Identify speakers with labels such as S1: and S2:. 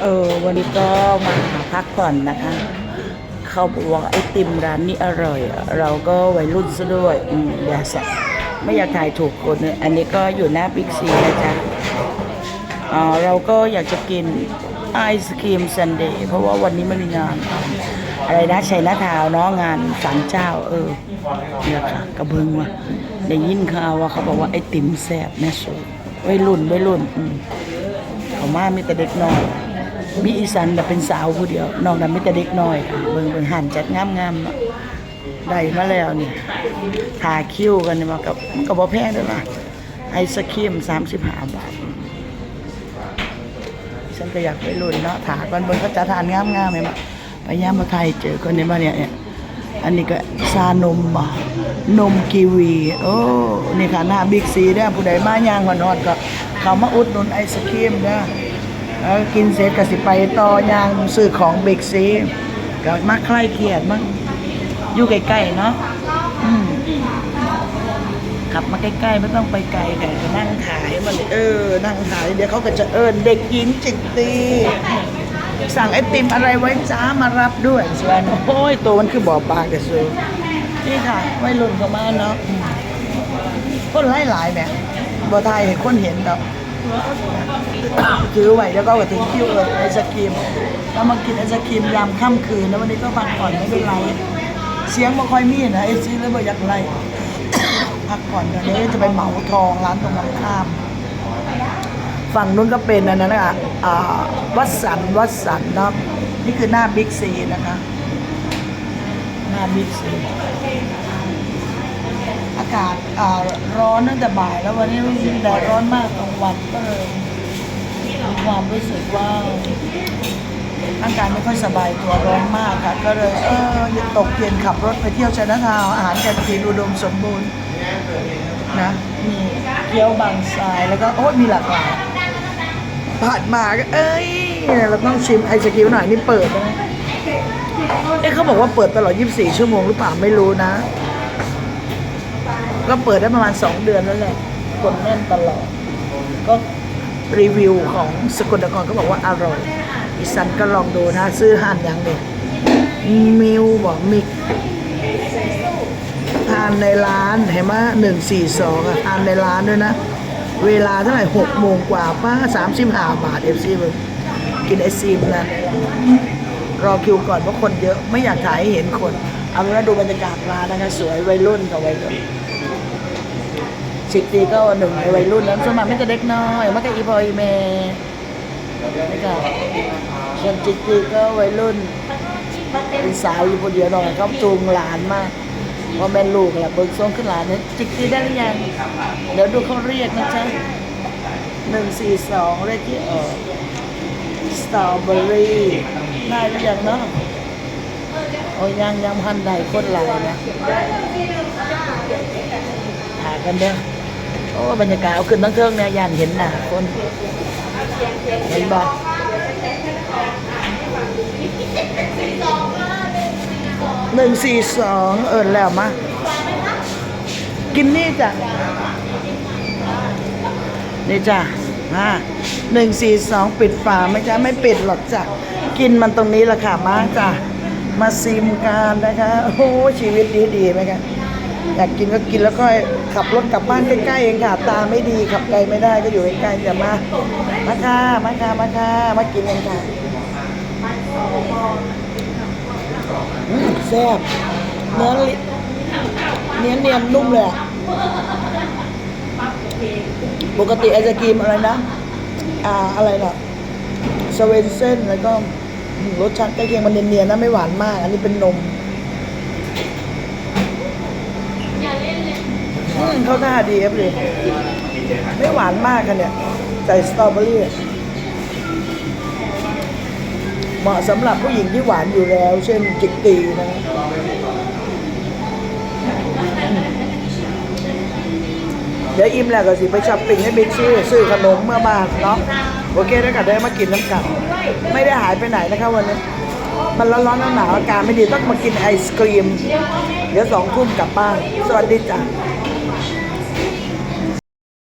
S1: เออวันนี้ก็มาพักผ่อนนะคะ เขาบอกว่าไอติมร้านนี้อร่อย เราก็วัยรุ่นซะด้วยอืมอย่าสะไม่อยากถ่ายถูกคนเนี่ยอันนี้ก็อยู่หน้าบิ๊กซีนะจ๊ะอ่าเราก็อยากจะกินไอศครีมซันเดย์เพราะว่าวันนี้ไม่มีงาน อะไรนะชัยนาทาวน์เนาะงานศาลเจ้า เออเนี่ยค่ะกระเบิงว่ะได้ยินข่าวว่าเขาบอกว่าไอติมแซ่บแม่สูวัยรุ่นวัยรุ่นอืมเขามามีแต่เด็กน้อย มีอีสันแต่เป็นสาวผู้เดียวนอกนั้นมีแต่เด็กน้อยค่ะเบิ่งเบิ่งหันจัดงามๆเนาะได้มาแล้วเนี่ยทาคิ้วกันนี่มากับมันก็บ่แพงด้วยล่ะไอศครีม35บห้าบาท ฉันก็อยากไปรุ่นเนาะถาก่อนเบิ่งเขาจะทานงามๆไหมมาไปย่ามมาไทยเจอคนนี้มาเนี่ยเนี่ย อันนี้ก็ชานมบ่นมกีวี โอ้ นี่ค่ะหน้าบิ๊กซีเด้อผู้ใดมาย่างหอนๆก็ เขามาอุดหนุนไอศครีมเด้อ แล้วกินเสร็จก็สิไปต่อย่างซื้อของบิ๊กซีก็มาใคลายเครียดมั้งอยู่ใกล้ๆเนาะขับมาใกล้ๆไม่ต้องไปไกลก็นั่งขายมันเออ นั่งขายเดี๋ยวเขาก็จะเอิญเด็กหญิงจิตตีสั่งไอติมอะไรไว้จ้ามารับด้วยสวนโอ้ยตัวมันคือบ่อปลาแต่สูนี่ค่ะไม่รุ่นเข้ามาเนาะคนไล่หลายๆเนี่ยบ่ไทยคนเห็นดอก ถือไว้แล้วก็เอาไปถึงคิวเลยไอศกรีมแล้วมากินไอศกรีมยามค่ำคืนแล้ววันนี้ก็พักผ่อนไม่เป็นไรเสียงบ่ค่อยมีนะไอซีแล้วบ่อยากไล่พักผ่อนเดี๋ยวจะไปเหมาทองร้านตรงนั้นข้าม ฝั่งนู้นก็เป็นอันนั้นนะคะอ่าวัดสันวัดสันเนาะนี่คือหน้าบิ๊กซีนะคะ หน้าบิ๊กซีากาศอ่าร้อนตั้งแต่บ่ายแล้ววันนี้รู้สึกแดดร้อนมากกลางวันก็เลยมีความรู้สึกว่าร่างกายไม่ค่อยสบายตัวร้อนมากค่ะ ก็เลยเออหยุดตกเย็นขับรถไปเที่ยวชนาทาวอาหารการกินอุดมสมบูรณ์นะมีเกี๊ยวบางทรายแล้วก็โอ้มีหลากหลายผ่านมาก็เอ้ยเราต้องชิมไอศกรีมหน่อยนี่เปิดนะเอ๊ะเขาบอกว่าเปิดตลอด 24 ชั่วโมงหรือเปล่าไม่รู้นะ ก็เปิดได้ประมาณ 2 เดือนแล้วแหละ คนแน่นตลอด ก็รีวิวของสกลนครก็บอกว่าอร่อยอีสันก็ลองดูนะ ซื้อห่านอย่างเนี่ยมิวบอกมิกทานในร้านเห็นไหมหนึ่งสี่สองทานในร้านด้วยนะ เวลาเท่าไหร่หกโมงกว่าป้าสามสิบห้าบาทเอฟซีมึงกินไอซีมนะรอคิวก่อนเพราะคนเยอะไม่อยากถ่ายให้เห็นคน เอาเป็นว่าดูบรรยากาศร้านนะคะสวยวัยรุ่นกับวัยรุ่นสิบปีก็หนึ่งในวัยรุ่นแล้วสมัยไม่จะเด็กน้อยมันก็อีพออีเมไม่ก็ส่วนจิตตีก็วัยรุ่นเป็นสาวอยู่คนเดียวหน่อยเขาจูงหลานมากว่าแม่ลูกแหละเบิกทรงขึ้นหลานเนี่ยจิกตีได้หรือยังเดี๋ยวดูเขาเรียกนะจ๊ะหนึ่งสี่สองเลขที่ออกสตรอเบอรี่ได้หรือยังเนาะ โอ้ยยังยังพันใดคนหลายนะหากันเด้อโอ้บรรยากาศเอาขึ้นตั้งเครื่องเนี่ยยานเห็นหน้าคนเห็นบ่หนึ่งสี่สองเอินแล้วมากินนี่จ้ะนี่จ้ะมาหนึ่งสี่สองปิดฝาไหมจ้ะไม่ปิดหรอกจ้ะกินมันตรงนี้แหละค่ะมาจ้ะ มาซิมการนะคะ โอ้โชีวิตดีๆไหมคะอยากกินก็กินแล้วก็ขับรถกลับบ้านใกล้ๆเองค่ะ ตาไม่ดีขับไกลไม่ได้ก็อยู่ใกล้ๆจะมามาค่ะมาค่ะมาค่ะมากินกันค่ะแซ่บเนื้อเนียนเนียนนุ่มเลยปกติไอศกรีมอะไรนะ อ่าอะไรล่ะสเวนเซนแล้วก็ รสชาติใกล้เคียงมันเนียนๆนะไม่หวานมาก อันนี้เป็นนมอืมเขาท่าดีครับเลยไม่หวานมากค่ะเนี่ย ใส่สตรอเบอรี่เหมาะสำหรับผู้หญิงที่หวานอยู่แล้ว เช่นจิกตีนะเดี๋ยวอิ่มแล้วก็สิไปช้อปปิ้งให้บิ๊กซี่ซื้อขนมเมื่อบ้านเนาะ โอเคแล้วก็ได้มากินน้ำกันไม่ได้หายไปไหนนะคะวันนี้มันร้อนๆหนาวๆอาการไม่ดีต้องมากินไอศครีม เดี๋ยวสองทุ่มกลับบ้าน สวัสดีจ้ะ